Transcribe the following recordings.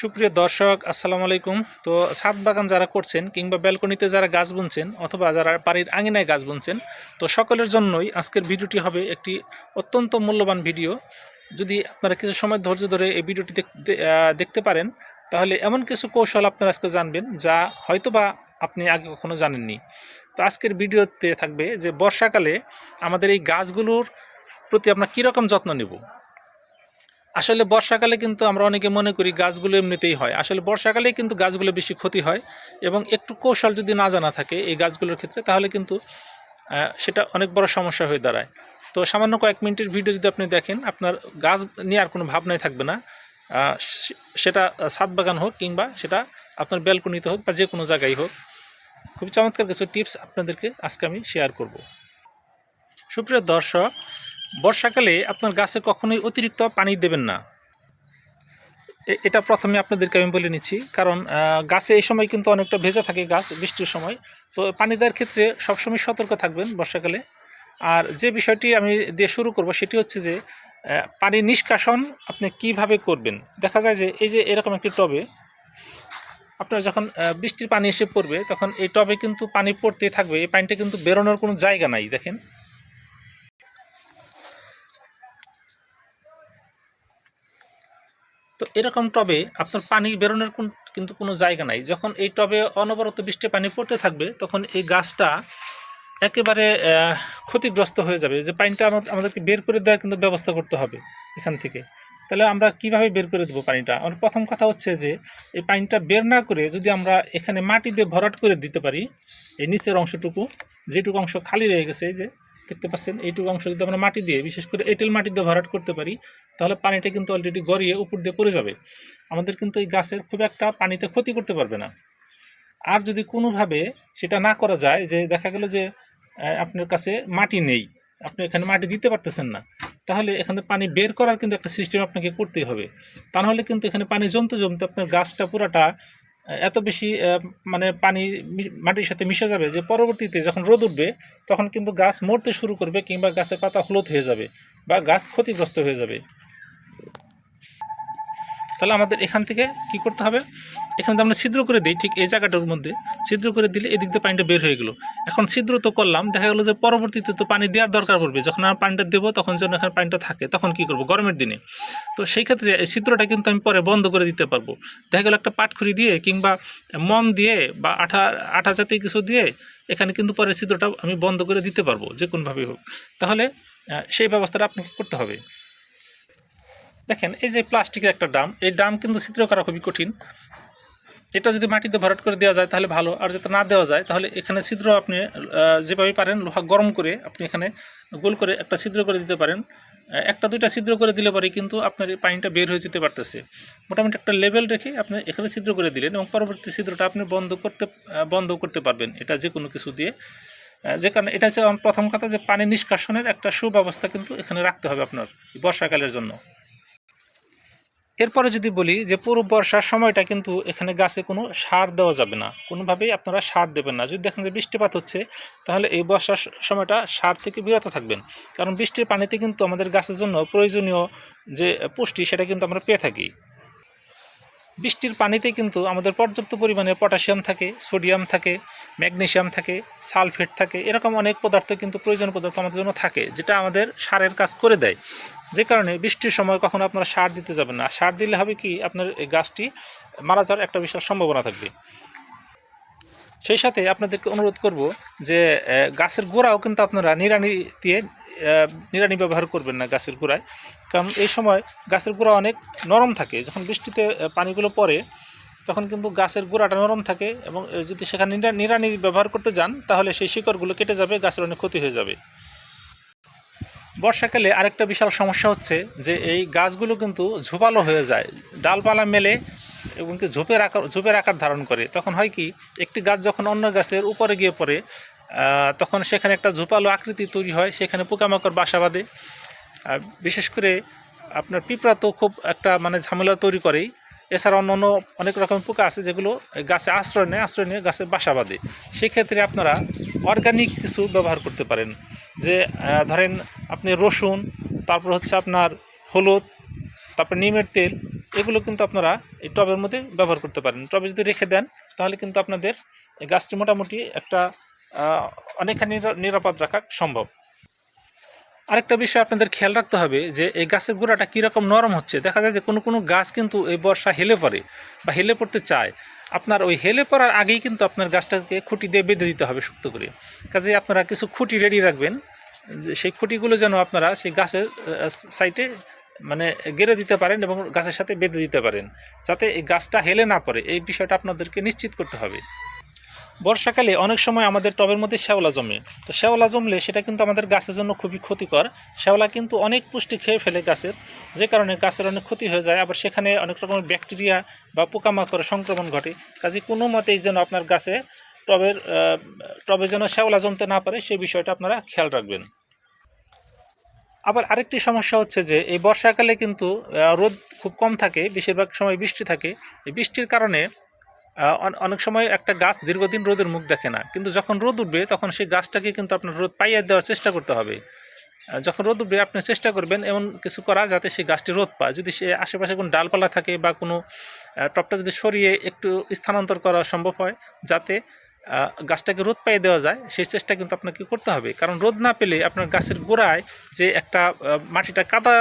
সুপ্রিয় দর্শক, আসসালামু আলাইকুম। তো ছাদ বাগান যারা করছেন কিংবা ব্যালকনিতে যারা গাছ বুনছেন অথবা যারা বাড়ির আঙিনায় গাছ বুনছেন, তো সকলের জন্যই আজকের ভিডিওটি হবে একটি অত্যন্ত মূল্যবান ভিডিও। যদি আপনারা কিছু সময় ধৈর্য ধরে এই ভিডিওটি দেখতে দেখতে পারেন, তাহলে এমন কিছু কৌশল আপনারা আজকে জানবেন যা হয়তোবা আপনি আগে কখনো জানেননি। তো আজকের ভিডিওতে থাকবে যে বর্ষাকালে আমাদের এই গাছগুলোর প্রতি আমরা কীরকম যত্ন নেব? আসলে বর্ষাকালে কিন্তু আমরা অনেকে মনে করি গাছগুলো এমনিতেই হয়। আসলে বর্ষাকালেই কিন্তু গাছগুলো বেশি ক্ষতি হয় এবং একটু কৌশল যদি না জানা থাকে এই গাছগুলোর ক্ষেত্রে, তাহলে কিন্তু সেটা অনেক বড় সমস্যা হয়ে দাঁড়ায়। তো সামান্য কয়েক মিনিটের ভিডিও যদি আপনি দেখেন, আপনার গাছ নিয়ে আর কোনো ভাবনাই থাকবে না। সেটা ছাদ বাগান হোক কিংবা সেটা আপনার ব্যালকনিতে হোক বা যে কোনো জায়গায় হোক, খুব চমৎকার কিছু টিপস আপনাদেরকে আজকে আমি শেয়ার করব। সুপ্রিয় দর্শক বর্ষাকালে আপনার গাছে কখনোই অতিরিক্ত পানি দেবেন না। এটা প্রথমে আপনাদেরকে আমি বলে নিচ্ছি, কারণ গাছে এই সময় কিন্তু অনেকটা ভেজা থাকে গাছ, বৃষ্টির সময়। তো পানি দেওয়ার ক্ষেত্রে সবসময় সতর্ক থাকবেন বর্ষাকালে। আর যে বিষয়টি আমি দিয়ে শুরু করব সেটি হচ্ছে যে পানি নিষ্কাশন আপনি কীভাবে করবেন? দেখা যায় যে এই যে এরকম একটি টবে আপনার যখন বৃষ্টির পানি এসে পড়বে, তখন এই টবে কিন্তু পানি পড়তেই থাকবে, এই পানিটা কিন্তু বেরোনোর কোনো জায়গা নাই, দেখেন। তো এরকম টবে আপনার পানি বেরোনোর কোন কিন্তু কোনো জায়গা নাই। যখন এই টবে অনবরত বৃষ্টি পানি পড়তে থাকবে, তখন এই গাছটা একেবারে ক্ষতিগ্রস্ত হয়ে যাবে। যে পানিটা আমা- আমাদেরকে বের করে দেওয়ার কিন্তু ব্যবস্থা করতে হবে এখান থেকে। তাহলে আমরা কীভাবে বের করে দেবো পানিটা? আমার প্রথম কথা হচ্ছে যে, এই পানিটা বের না করে যদি আমরা এখানে মাটি দিয়ে ভরাট করে দিতে পারি, এই নিচের অংশটুকু, যেটুকু অংশ খালি রয়ে গেছে যে দেখতে পাচ্ছেন, এইটুকু অংশ যদি আমরা মাটি দিয়ে, বিশেষ করে এঁটেল মাটি দিয়ে ভরাট করতে পারি, তাহলে পানিটা কিন্তু অলরেডি গড়িয়ে উপর দিয়ে পড়ে যাবে। আমাদের কিন্তু এই গাছের খুব একটা পানিতে ক্ষতি করতে পারবে না। আর যদি কোনোভাবে সেটা না করা যায়, যে দেখা গেল যে আপনার কাছে মাটি নেই, আপনি এখানে মাটি দিতে পারতেছেন না, তাহলে এখানে পানি বের করার কিন্তু একটা সিস্টেম আপনাকে করতেই হবে। তা নাহলে কিন্তু এখানে পানি জমতে জমতে আপনার গাছটা পুরাটা এত বেশি মানে পানি মাটির সাথে মিশে যাবে যে পরবর্তীতে যখন রোদ উঠবে, তখন কিন্তু গাছ মরতে শুরু করবে কিংবা গাছের পাতা হলুদ হয়ে যাবে বা গাছ ক্ষতিগ্রস্ত হয়ে যাবে। তাহলে আমাদের এখান থেকে কি করতে হবে? এখানে তো আমরা ছিদ্র করে দিই, ঠিক এই জায়গাটার মধ্যে। ছিদ্র করে দিলে এদিক দিয়ে পানিটা বের হয়ে গেলো। এখন ছিদ্র তো করলাম, দেখা গেলো যে পরবর্তীতে তো পানি দেওয়ার দরকার পড়বে। যখন আমরা পানিটা দেবো, তখন যেন এখানে পানিটা থাকে। তখন কি করব? গরমের দিনে। তো সেই ক্ষেত্রে এই ছিদ্রটা কিন্তু আমি পরে বন্ধ করে দিতে পারব। দেখা গেলো একটা পাটখড়ি দিয়ে কিংবা মম দিয়ে বা আঠা আঠা জাতীয় কিছু দিয়ে এখানে কিন্তু পরে ছিদ্রটা আমি বন্ধ করে দিতে পারব যে কোনোভাবেই হোক। তাহলে সেই ব্যবস্থাটা আপনাকে করতে হবে। দেখেন, এই যে প্লাস্টিকের একটা ডাম এই ডাম কিন্তু ছিদ্র করা খুবই কঠিন। এটা যদি মাটিতে ভরাট করে দেওয়া যায় তাহলে ভালো, আর যদি না দেওয়া যায় তাহলে এখানে ছিদ্র আপনি যেভাবে পারেন লোহা গরম করে আপনি এখানে গোল করে একটা ছিদ্র করে দিতে পারেন। একটা দুইটা ছিদ্র করে দিলে পরে কিন্তু আপনার এই পানিটা বের হয়ে যেতে পারতেছে। মোটামুটি একটা লেভেল রেখে আপনি এখানে ছিদ্র করে দিলেন এবং পরবর্তী ছিদ্রটা আপনি বন্ধ করতে বন্ধ করতে পারবেন এটা যে কোনো কিছু দিয়ে। যে কারণে এটা হচ্ছে প্রথম কথা যে পানি নিষ্কাশনের একটা সুব্যবস্থা কিন্তু এখানে রাখতে হবে আপনার বর্ষাকালের জন্য। এরপরে যদি বলি যে পুরো বর্ষার সময়টা কিন্তু এখানে গাছে কোনো সার দেওয়া যাবে না। কোনোভাবেই আপনারা সার দেবেন না। যদি দেখেন যে বৃষ্টিপাত হচ্ছে, তাহলে এই বর্ষার সময়টা সার থেকে বিরত থাকবেন। কারণ বৃষ্টির পানিতে কিন্তু আমাদের গাছের জন্য প্রয়োজনীয় যে পুষ্টি, সেটা কিন্তু আমরা পেয়ে থাকি। বৃষ্টির পানিতে কিন্তু আমাদের পর্যাপ্ত পরিমাণে পটাশিয়াম থাকে, সোডিয়াম থাকে, ম্যাগনেশিয়াম থাকে, সালফেট থাকে, এরকম অনেক পদার্থ কিন্তু প্রয়োজনীয় পদার্থ আমাদের জন্য থাকে, যেটা আমাদের সারের কাজ করে দেয়। যে কারণে বৃষ্টির সময় কখনো আপনারা সার দিতে যাবেন না। সার দিলে হবে কি, আপনার এই গাছটি মারা যাওয়ার একটা বিশাল সম্ভাবনা থাকবে। সেই সাথে আপনাদেরকে অনুরোধ করব যে গাছের গোড়াও কিন্তু আপনারা নিড়ানি দিয়ে নিড়ানি ব্যবহার করবেন না গাছের গোড়ায়। কারণ এই সময় গাছের গোড়া অনেক নরম থাকে। যখন বৃষ্টিতে পানিগুলো পড়ে, তখন কিন্তু গাছের গোড়াটা নরম থাকে এবং যদি সেখানে নিড়ানি ব্যবহার করতে যান, তাহলে সেই শিকড়গুলো কেটে যাবে, গাছের অনেক ক্ষতি হয়ে যাবে। বর্ষাকালে আরেকটা বিশাল সমস্যা হচ্ছে যে, এই গাছগুলো কিন্তু ঝোপালো হয়ে যায়। ডালপালা মেলে এবং কি ঝোপের আকার ঝোপের আকার ধারণ করে। তখন হয় কি, একটি গাছ যখন অন্য গাছের উপরে গিয়ে পড়ে তখন সেখানে একটা ঝোপালো আকৃতি তৈরি হয়, সেখানে পোকামাকড় বাসা বাঁধে। বিশেষ করে আপনার পিঁপড়া তো খুব একটা মানে ঝামেলা তৈরি করেই। এছাড়া অন্য অন্য অনেক রকম পোকা আছে যেগুলো গাছে আশ্রয় নেয়, আশ্রয় নিয়ে গাছে বাসা বাঁধে। সেক্ষেত্রে আপনারা অর্গানিক কিছু ব্যবহার করতে পারেন। যে ধরেন আপনি রসুন, তারপর হচ্ছে আপনার হলুদ, তারপর নিমের তেল, এগুলো কিন্তু আপনারা এই টবের মধ্যে ব্যবহার করতে পারেন। টবে যদি রেখে দেন, তাহলে কিন্তু আপনাদের গাছটি মোটামুটি একটা অনেকখানি নিরাপদ রাখা সম্ভব। আরেকটা বিষয় আপনাদের খেয়াল রাখতে হবে যে এই গাছের গোড়াটা কীরকম নরম হচ্ছে। দেখা যায় যে কোনো কোনো গাছ কিন্তু এই বর্ষা হেলে পড়ে বা হেলে পড়তে চায়। আপনার ওই হেলে পড়ার আগেই কিন্তু আপনার গাছটাকে খুঁটি দিয়ে বেঁধে দিতে হবে শক্ত করে। কাজে আপনারা কিছু খুঁটি রেডি রাখবেন, যে সেই খুঁটিগুলো যেন আপনারা সেই গাছের সাইডে মানে গেড়ে দিতে পারেন এবং গাছের সাথে বেঁধে দিতে পারেন। যাতে এই গাছটা হেলে না পড়ে। এই বিষয়টা আপনাদেরকে নিশ্চিত করতে হবে। বর্ষাকালে অনেক সময় আমাদের টবের মধ্যে শ্যাওলা জমে। তো শ্যাওলা জমলে সেটা কিন্তু আমাদের গাছের জন্য খুবই ক্ষতিকর। শ্যাওলা কিন্তু অনেক পুষ্টি খেয়ে ফেলে গাছের, যে কারণে গাছের অনেক ক্ষতি হয়ে যায়। আবার সেখানে অনেক রকমের ব্যাকটেরিয়া বা পোকামাকড় সংক্রমণ ঘটে। কাজে কোনো মতেই যেন আপনার গাছে টবের টবে যেন শ্যাওলা জমতে না পারে সেই বিষয়টা আপনারা খেয়াল রাখবেন। আবার আরেকটি সমস্যা হচ্ছে যে, এই বর্ষাকালে কিন্তু রোদ খুব কম থাকে, বেশিরভাগ সময় বৃষ্টি থাকে। এই বৃষ্টির কারণে অনেক সময় একটা গাছ দীর্ঘদিন রোদের মুখ দেখে না, কিন্তু যখন রোদ উঠবে তখন সেই গাছটাকে কিন্তু আপনার রোদ পাইয়ে দেওয়ার চেষ্টা করতে হবে। যখন রোদ উঠবে আপনি চেষ্টা করবেন এমন কিছু করা যাতে সেই গাছটি রোদ পায়। যদি সে আশেপাশে কোনো ডালপালা থাকে বা কোনো টপটা যদি সরিয়ে একটু স্থানান্তর করা সম্ভব হয়, যাতে গাছটাকে রোদ পাইয়ে দেওয়া যায়, সেই চেষ্টা কিন্তু আপনাকে করতে হবে। কারণ রোদ না পেলে আপনার গাছের গোড়ায় যে একটা মাটিটা কাদা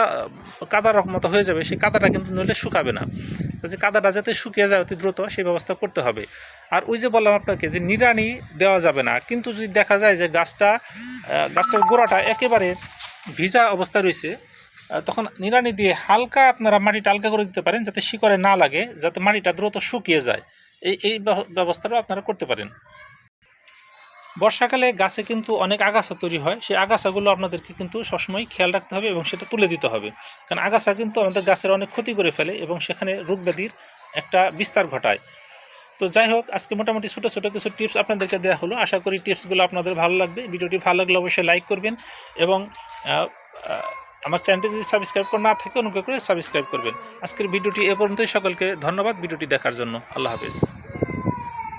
কাদার মতো হয়ে যাবে, সেই কাদাটা কিন্তু নইলে শুকাবে না। যে কাদাটা যাতে শুকিয়ে যায় অতি দ্রুত সেই ব্যবস্থা করতে হবে। আর ওই যে বললাম আপনাকে যে নিরানি দেওয়া যাবে না, কিন্তু যদি দেখা যায় যে গাছটা গাছটার গোড়াটা একেবারে ভিজা অবস্থা রয়েছে তখন নিরানি দিয়ে হালকা আপনারা মাটিটা হালকা করে দিতে পারেন যাতে শিকড়ে না লাগে, যাতে মাটিটা দ্রুত শুকিয়ে যায়। এই এই ব্যবস্থাটাও আপনারা করতে পারেন। বর্ষাকালে গাছে কিন্তু অনেক আগাছা তৈরি হয়। সেই আগাছাগুলো আপনাদেরকে কিন্তু সবসময় খেয়াল রাখতে হবে এবং সেটা তুলে দিতে হবে। কারণ আগাছা কিন্তু আমাদের গাছের অনেক ক্ষতি করে ফেলে এবং সেখানে রোগ ব্যাধির একটা বিস্তার ঘটায়। তো যাই হোক, আজকে মোটামুটি ছোটো ছোটো কিছু টিপস আপনাদেরকে দেওয়া হলো। আশা করি টিপসগুলো আপনাদের ভালো লাগবে। ভিডিওটি ভালো লাগলে অবশ্যই লাইক করবেন এবং আমার চ্যানেলটি যদি সাবস্ক্রাইব করে, না থাকে অনুগ্রহ করে সাবস্ক্রাইব করবেন। আজকের ভিডিওটি এ পর্যন্তই। সকলকে ধন্যবাদ ভিডিওটি দেখার জন্য। আল্লাহ হাফেজ।